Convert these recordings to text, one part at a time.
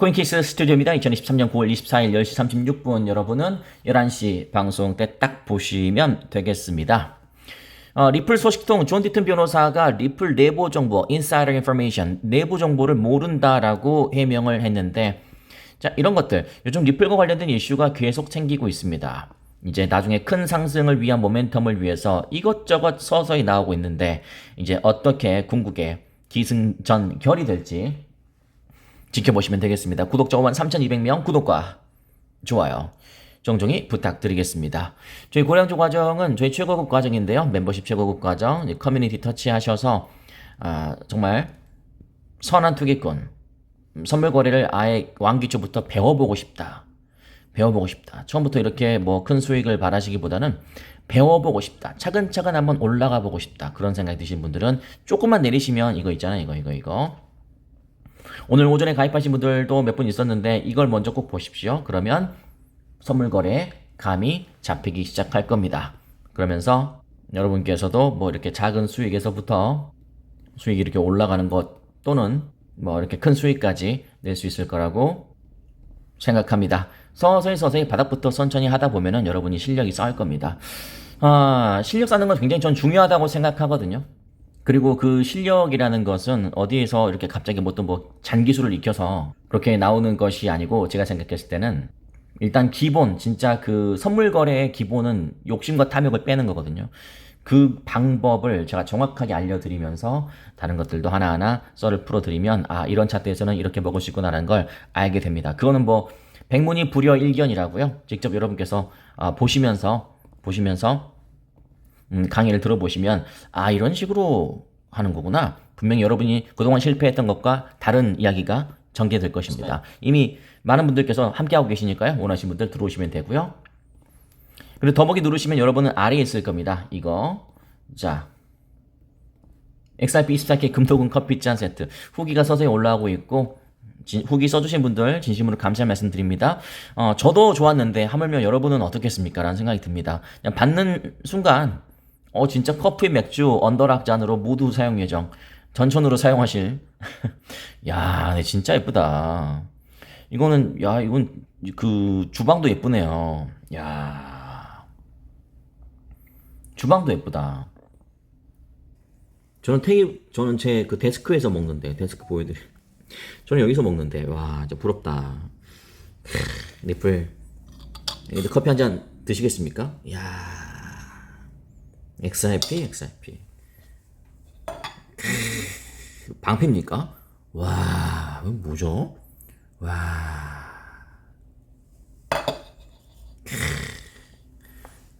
코인케이스 스튜디오입니다. 2023년 9월 24일 10시 36분 여러분은 11시 방송 때 딱 보시면 되겠습니다. 어, 리플 소식통 존 디튼 변호사가 리플 내부 정보, insider information, 내부 정보를 모른다라고 해명을 했는데 자, 이런 것들 요즘 리플과 관련된 이슈가 계속 생기고 있습니다. 이제 나중에 큰 상승을 위한 모멘텀을 위해서 이것저것 서서히 나오고 있는데 이제 어떻게 궁극의 기승전 결이 될지 지켜보시면 되겠습니다. 구독자 5만 3,200명 구독과 좋아요. 종종히 부탁드리겠습니다. 저희 고량주 과정은 저희 최고급 과정인데요. 멤버십 최고급 과정, 커뮤니티 터치하셔서 아, 정말 선한 투기꾼, 음, 선물 거래를 아예 왕기초부터 배워보고 싶다. 배워보고 싶다. 처음부터 이렇게 뭐 큰 수익을 바라시기보다는 배워보고 싶다. 차근차근 한번 올라가 보고 싶다. 그런 생각이 드신 분들은 조금만 내리시면 이거 있잖아요. 이거, 이거, 이거. 오늘 오전에 가입하신 분들도 몇 분 있었는데 이걸 먼저 꼭 보십시오. 그러면 선물 거래 감이 잡히기 시작할 겁니다. 그러면서 여러분께서도 뭐 이렇게 작은 수익에서부터 수익이 이렇게 올라가는 것 또는 뭐 이렇게 큰 수익까지 낼 수 있을 거라고 생각합니다. 서서히 서서히 바닥부터 천천히 하다 보면은 여러분이 실력이 쌓일 겁니다. 아, 실력 쌓는 건 굉장히 전 중요하다고 생각하거든요. 그리고 그 실력이라는 것은 어디에서 이렇게 갑자기 뭐 또 뭐 잔기술을 익혀서 그렇게 나오는 것이 아니고 제가 생각했을 때는 일단 기본 진짜 그 선물 거래의 기본은 욕심과 탐욕을 빼는 거거든요. 그 방법을 제가 정확하게 알려드리면서 다른 것들도 하나하나 썰을 풀어드리면 아 이런 차트에서는 이렇게 먹을 수 있구나라는 걸 알게 됩니다. 그거는 뭐 백문이 불여 일견이라고요. 직접 여러분께서 아, 보시면서 보시면서 음, 강의를 들어보시면 아 이런 식으로 하는 거구나. 분명히 여러분이 그동안 실패했던 것과 다른 이야기가 전개될 것입니다. 이미 많은 분들께서 함께하고 계시니까요. 원하시는 분들 들어오시면 되고요. 그리고 더보기 누르시면 여러분은 아래에 있을 겁니다. 이거 자 XRP 24K 금토금 커피잔 세트 후기가 서서히 올라오고 있고 진- 후기 써주신 분들 진심으로 감사 말씀 드립니다. 어, 저도 좋았는데 하물며 여러분은 어떻겠습니까? 라는 생각이 듭니다. 그냥 받는 순간 어 진짜 커피 맥주 언더락 잔으로 모두 사용 예정. 전천으로 사용하실. 야 네, 진짜 예쁘다. 이거는 야 이건 그 주방도 예쁘네요. 야. 주방도 예쁘다. 저는 테이 저는 제 그 데스크에서 먹는데 데스크 보여드려 저는 여기서 먹는데 와 진짜 부럽다. 크, 리플 커피 한 잔 드시겠습니까? 야 XRP. 크, 방패입니까? 와, 이거 뭐죠? 와. 크.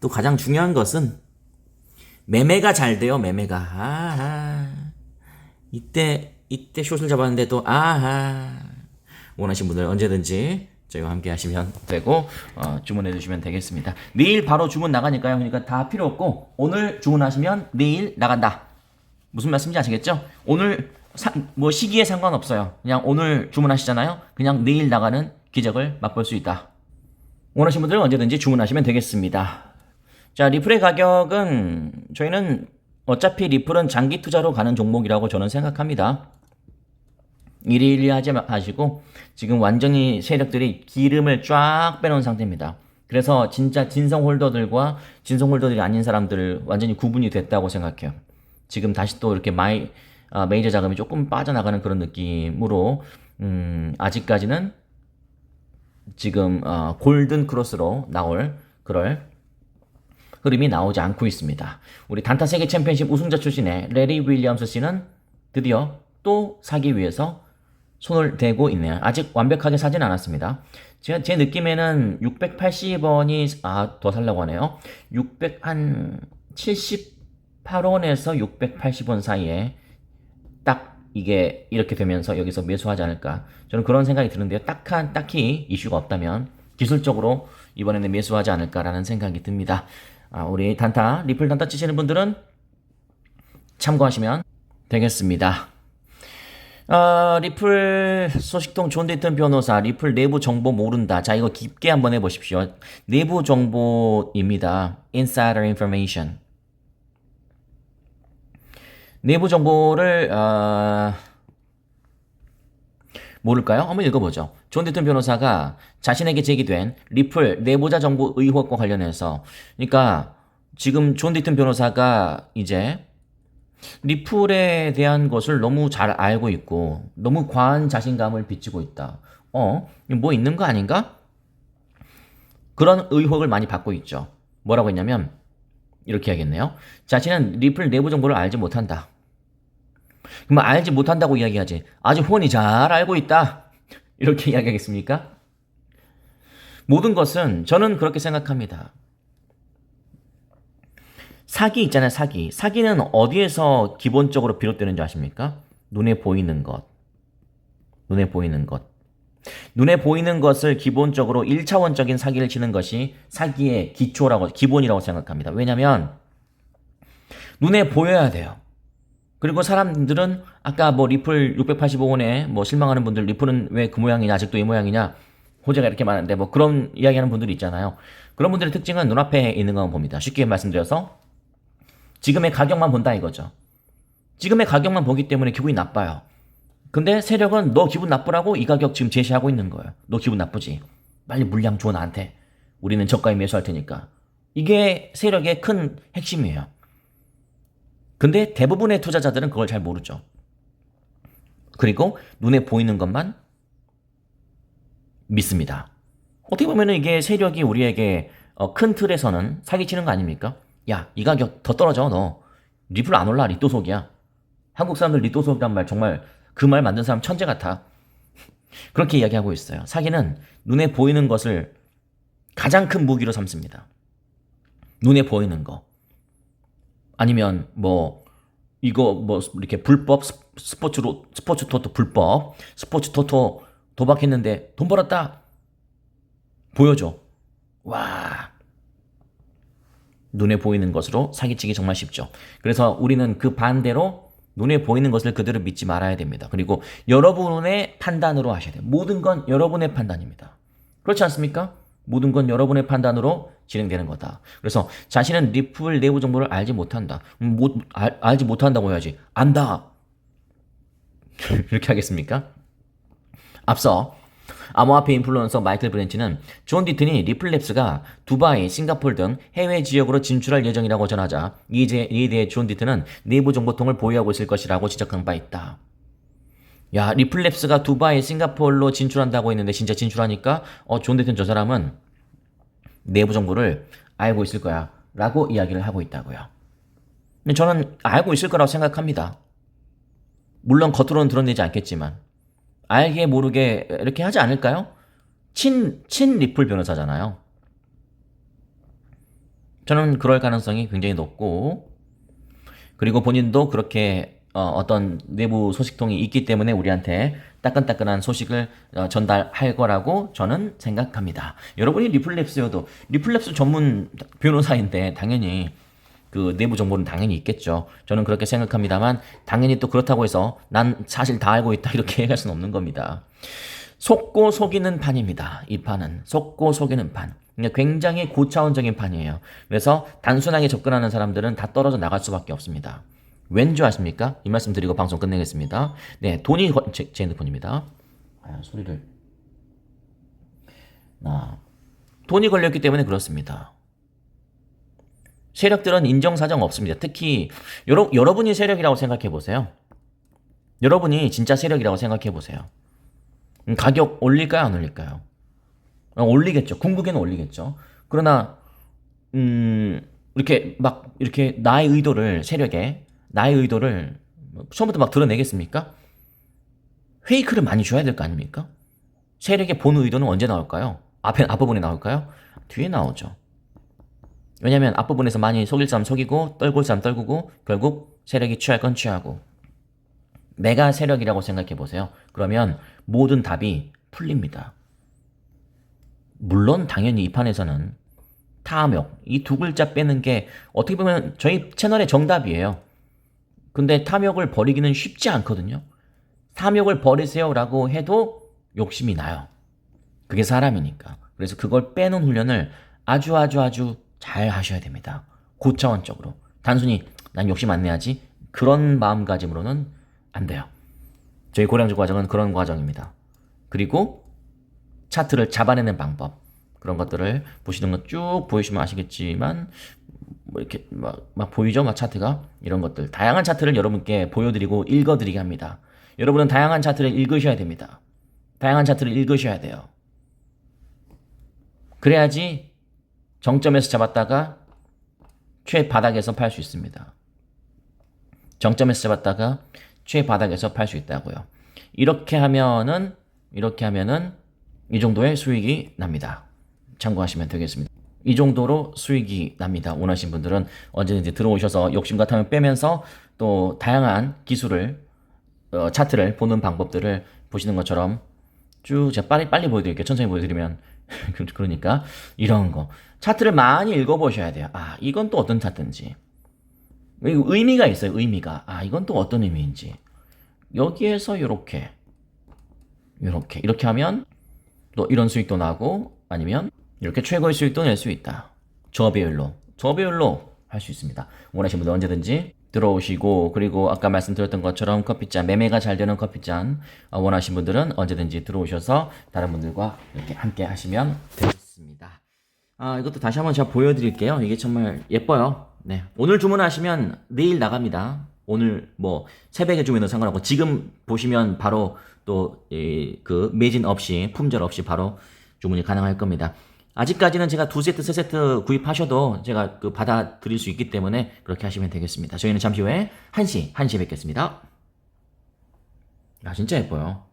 또 가장 중요한 것은 매매가 잘 돼요, 매매가. 아하. 이때, 이때 숏을 잡았는데 또, 아하. 원하시는 분들 언제든지 저희와 함께 하시면 되고 어, 주문해 주시면 되겠습니다. 내일 바로 주문 나가니까요. 그러니까 다 필요 없고 오늘 주문하시면 내일 나간다. 무슨 말씀인지 아시겠죠? 오늘 사- 뭐 시기에 상관없어요. 그냥 오늘 주문하시잖아요. 그냥 내일 나가는 기적을 맛볼 수 있다. 원하시는 분들은 언제든지 주문하시면 되겠습니다. 자, 리플의 가격은 저희는 어차피 리플은 장기 투자로 가는 종목이라고 저는 생각합니다. 일일이 하지 마시고 지금 완전히 세력들이 기름을 쫙 빼놓은 상태입니다. 그래서 진짜 진성 홀더들과 진성 홀더들이 아닌 사람들 완전히 구분이 됐다고 생각해요. 지금 다시 또 이렇게 마이 아, 메이저 자금이 조금 빠져나가는 그런 느낌으로 음, 아직까지는 지금 어, 골든 크로스로 나올 그럴 흐름이 나오지 않고 있습니다. 우리 단타 세계 챔피언십 우승자 출신의 레리 윌리엄스 씨는 드디어 또 사기 위해서 손을 대고 있네요. 아직 완벽하게 사진 않았습니다. 제가 제 느낌에는 680원이 아 더 살라고 하네요. 600한 78원에서 680원 사이에 딱 이게 이렇게 되면서 여기서 매수하지 않을까 저는 그런 생각이 드는데요. 딱한 딱히 이슈가 없다면 기술적으로 이번에는 매수하지 않을까라는 생각이 듭니다. 아, 우리 단타 리플 단타 치시는 분들은 참고하시면 되겠습니다. 어, 리플 소식통 존 데이턴 변호사 리플 내부 정보 모른다. 자, 이거 깊게 한번 해보십시오. 내부 정보입니다. Insider information. 내부 정보를 어, 모를까요? 한번 읽어보죠. 존 디튼 변호사가 자신에게 제기된 리플 내보자 정보 의혹과 관련해서 그러니까 지금 존 디튼 변호사가 이제 리플에 대한 것을 너무 잘 알고 있고 너무 과한 자신감을 비치고 있다. 어? 뭐 있는 거 아닌가? 그런 의혹을 많이 받고 있죠. 뭐라고 했냐면 이렇게 하겠네요. 자신은 리플 내부 정보를 알지 못한다. 그럼 알지 못한다고 이야기하지. 아주 훤히 잘 알고 있다. 이렇게 이야기하겠습니까? 모든 것은 저는 그렇게 생각합니다. 사기 있잖아요, 사기. 사기는 어디에서 기본적으로 비롯되는지 아십니까? 눈에 보이는 것. 눈에 보이는 것. 눈에 보이는 것을 기본적으로 1차원적인 사기를 치는 것이 사기의 기초라고, 기본이라고 생각합니다. 왜냐면, 눈에 보여야 돼요. 그리고 사람들은 아까 뭐 리플 685원에 뭐 실망하는 분들 리플은 왜 그 모양이냐 아직도 이 모양이냐 호재가 이렇게 많은데 뭐 그런 이야기하는 분들이 있잖아요. 그런 분들의 특징은 눈앞에 있는 것만 봅니다. 쉽게 말씀드려서 지금의 가격만 본다 이거죠. 지금의 가격만 보기 때문에 기분이 나빠요. 근데 세력은 너 기분 나쁘라고 이 가격 지금 제시하고 있는 거예요. 너 기분 나쁘지? 빨리 물량 줘 나한테. 우리는 저가에 매수할 테니까. 이게 세력의 큰 핵심이에요. 근데 대부분의 투자자들은 그걸 잘 모르죠. 그리고 눈에 보이는 것만 믿습니다. 어떻게 보면 이게 세력이 우리에게 어, 큰 틀에서는 사기치는 거 아닙니까? 야, 이 가격 더 떨어져, 너. 리플 안 올라, 리또 속이야. 한국 사람들 리또 속이란 말 정말 그 말 만든 사람 천재 같아. 그렇게 이야기하고 있어요. 사기는 눈에 보이는 것을 가장 큰 무기로 삼습니다. 눈에 보이는 거. 아니면 뭐 이거 뭐 이렇게 불법 스- 스포츠로 스포츠 토토 불법 스포츠 토토 도박했는데 돈 벌었다 보여줘 와 눈에 보이는 것으로 사기치기 정말 쉽죠 그래서 우리는 그 반대로 눈에 보이는 것을 그대로 믿지 말아야 됩니다 그리고 여러분의 판단으로 하셔야 돼요 모든 건 여러분의 판단입니다 그렇지 않습니까? 모든 건 여러분의 판단으로 진행되는 거다. 그래서 자신은 리플 내부 정보를 알지 못한다. 음, 못, 알, 알지 못한다고 해야지. 안다. 이렇게 하겠습니까? 앞서 암호화폐 인플루언서 마이클 브랜치는 존 디튼이 리플랩스가 두바이, 싱가폴 등 해외 지역으로 진출할 예정이라고 전하자 이에 대해 존 디튼은 내부 정보통을 보유하고 있을 것이라고 지적한 바 있다. 야, 리플랩스가 두바이, 싱가폴로 진출한다고 했는데 진짜 진출하니까 어, 존 디튼 저 사람은 내부 정보를 알고 있을 거야. 라고 이야기를 하고 있다고요. 저는 알고 있을 거라고 생각합니다. 물론 겉으로는 드러내지 않겠지만, 알게 모르게 이렇게 하지 않을까요? 친, 친 리플 변호사잖아요. 저는 그럴 가능성이 굉장히 높고, 그리고 본인도 그렇게 어, 떤 내부 소식통이 있기 때문에 우리한테 따끈따끈한 소식을 어, 전달할 거라고 저는 생각합니다. 여러분이 리플랩스여도 리플랩스 전문 변호사인데 당연히 그 내부 정보는 당연히 있겠죠. 저는 그렇게 생각합니다만 당연히 또 그렇다고 해서 난 사실 다 알고 있다 이렇게 얘기할 수는 없는 겁니다. 속고 속이는 판입니다. 이 판은 속고 속이는 판. 그러니까 굉장히 고차원적인 판이에요. 그래서 단순하게 접근하는 사람들은 다 떨어져 나갈 수밖에 없습니다. 왠지 아십니까? 이 말씀 드리고 방송 끝내겠습니다. 네, 돈이 거- 제, 제 핸드폰입니다. 아, 소리를. 아, 돈이 걸렸기 때문에 그렇습니다. 세력들은 인정사정 없습니다. 특히 여러, 여러분이 세력이라고 생각해 보세요. 여러분이 진짜 세력이라고 생각해 보세요. 음, 가격 올릴까요, 안 올릴까요? 어, 올리겠죠. 궁극에는 올리겠죠. 그러나 음, 이렇게 막 이렇게 나의 의도를 세력에 나의 의도를 처음부터 막 드러내겠습니까? 페이크를 많이 줘야 될 거 아닙니까? 세력의 본 의도는 언제 나올까요? 앞에 앞부분에 나올까요? 뒤에 나오죠. 왜냐면 앞부분에서 많이 속일 사람 속이고 떨굴 사람 떨구고 결국 세력이 취할 건 취하고 내가 세력이라고 생각해 보세요. 그러면 모든 답이 풀립니다. 물론 당연히 이 판에서는 탐욕 이 두 글자 빼는 게 어떻게 보면 저희 채널의 정답이에요. 근데 탐욕을 버리기는 쉽지 않거든요. 탐욕을 버리세요라고 해도 욕심이 나요. 그게 사람이니까. 그래서 그걸 빼는 훈련을 아주 아주 아주 잘 하셔야 됩니다. 고차원적으로. 단순히 난 욕심 안 내야지 그런 마음가짐으로는 안 돼요. 저희 고량주 과정은 그런 과정입니다. 그리고 차트를 잡아내는 방법 그런 것들을 보시는 것쭉 보시면 아시겠지만 뭐 이렇게 막, 막 보이죠 막 차트가 이런 것들 다양한 차트를 여러분께 보여드리고 읽어드리게 합니다 여러분은 다양한 차트를 읽으셔야 됩니다 다양한 차트를 읽으셔야 돼요 그래야지 정점에서 잡았다가 최바닥에서 팔 수 있습니다 정점에서 잡았다가 최바닥에서 팔 수 있다고요 이렇게 하면은 이렇게 하면은 이 정도의 수익이 납니다. 참고하시면 되겠습니다. 이 정도로 수익이 납니다. 원하신 분들은 언제든지 들어오셔서 욕심 같으면 빼면서 또 다양한 기술을 어, 차트를 보는 방법들을 보시는 것처럼 쭉 제가 빨리 빨리 보여드릴게요. 천천히 보여드리면 그러니까 이런 거 차트를 많이 읽어보셔야 돼요. 아 이건 또 어떤 차트인지 의미가 있어요. 의미가 아 이건 또 어떤 의미인지 여기에서 이렇게 이렇게 이렇게 하면 또 이런 수익도 나고 아니면 이렇게 최고의 수익도 낼 수 있다. 저배율로 저배율로 할 수 있습니다. 원하시는 분들 언제든지 들어오시고 그리고 아까 말씀드렸던 것처럼 커피잔 매매가 잘 되는 커피잔 어, 원하시는 분들은 언제든지 들어오셔서 다른 분들과 이렇게 함께 하시면 되겠습니다. 아 이것도 다시 한번 제가 보여드릴게요. 이게 정말 예뻐요. 네 오늘 주문하시면 내일 나갑니다. 오늘 뭐 새벽에 주문은 상관없고 지금 보시면 바로 또 그 매진 없이 품절 없이 바로 주문이 가능할 겁니다. 아직까지는 제가 두 세트 세 세트 구입하셔도 제가 그 받아 드릴 수 있기 때문에 그렇게 하시면 되겠습니다. 저희는 잠시 후에 1시 1시 뵙겠습니다. 아 진짜 예뻐요.